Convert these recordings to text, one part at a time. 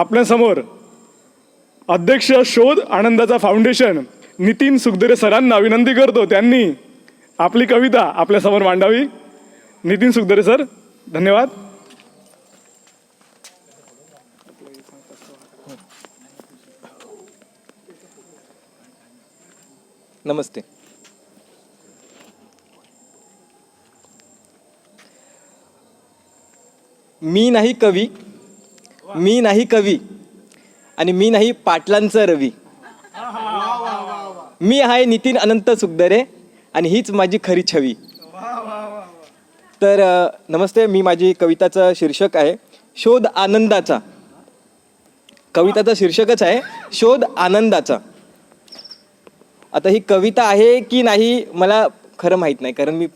आपल्यासमोर अध्यक्ष शोध आनंदाचा फाउंडेशन नितीन सुखदेरे सरांना विनंती करतो. त्यांनी आपली कविता आपल्यासमोर मांडावी. नितीन सुखदेरे सर धन्यवाद. नमस्ते. मी नाही कवी मी नाही कवी आणि मी नाही पाटलांचं रवी. मी आहे नितीन अनंत सुखदरे आणि हीच माझी खरी छवी. तर नमस्ते मी माझी कविताचं शीर्षक आहे शोध आनंदाचा. कविताचं शीर्षकच आहे शोध आनंदाचा. आता ही कविता आहे की नाही मला खरं माहीत नाही कारण मी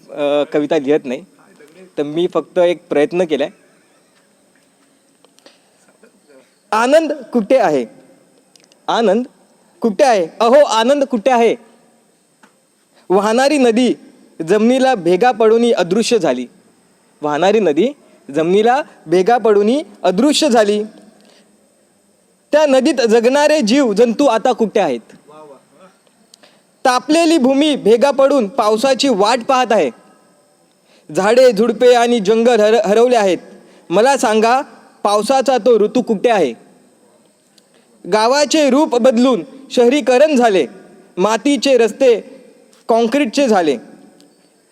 कविता लिहित नाही. तर मी फक्त एक प्रयत्न केला आहे आनंद कुठे आहे? आनंद कुठे आहे? अहो आनंद कुठे आहे? वाहणारी नदी जमिनीला भेगा पडून अदृश्य झाली. वाहणारी नदी जमिनीला भेगा पडून अदृश्य झाली. त्या नदीत जगणारे जीव जंतू आता कुठे आहेत? तापलेली भूमी भेगा पडून पावसाची वाट पाहत आहे. झाडे झुडपे आणि जंगल हर हरवले आहेत. मला सांगा पावसाचा तो ऋतू कुठे आहे? गावाचे रूप बदलून शहरीकरण झाले. मातीचे रस्ते कॉन्क्रीटचे झाले.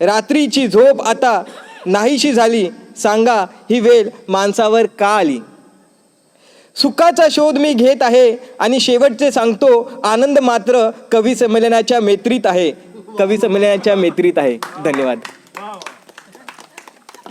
रात्रीची झोप आता नाहीशी झाली. सांगा ही वेळ माणसावर का आली? सुखाचा शोध मी घेत आहे आणि शेवटचे सांगतो आनंद मात्र कवी संमेलनाच्या मैत्रीत आहे. कवी संमेलनाच्या मैत्रीत आहे. धन्यवाद.